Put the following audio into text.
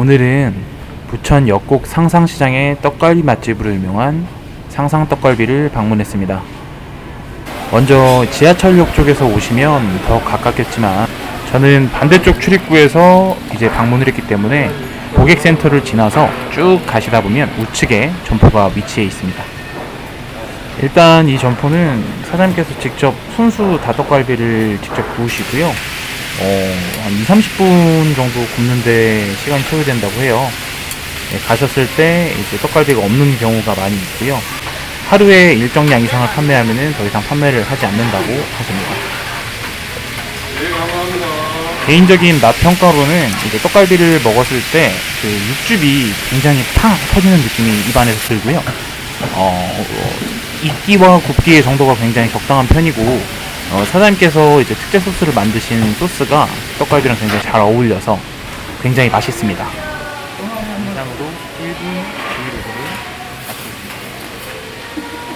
오늘은 부천 역곡 상상시장의 떡갈비 맛집으로 유명한 상상 떡갈비를 방문했습니다. 먼저 지하철역 쪽에서 오시면 더 가깝겠지만 저는 반대쪽 출입구에서 이제 방문을 했기 때문에 고객센터를 지나서 쭉 가시다 보면 우측에 점포가 위치해 있습니다. 일단 이 점포는 사장님께서 직접 손수 다떡갈비를 직접 구우시고요. 어, 한 2, 30분 정도 굽는데 시간이 소요된다고 해요. 네, 가셨을 때 이제 떡갈비가 없는 경우가 많이 있고요. 하루에 일정량 이상을 판매하면은 더 이상 판매를 하지 않는다고 하십니다. 개인적인 맛 평가로는 이제 떡갈비를 먹었을 때 그 육즙이 굉장히 팡 터지는 느낌이 입안에서 들고요. 어, 어, 익기와 굽기의 정도가 굉장히 적당한 편이고 어, 사장님께서 이제 특제 소스를 만드신 소스가 떡갈비랑 굉장히 잘 어울려서 굉장히 맛있습니다. 이상으로 1분 브이로그를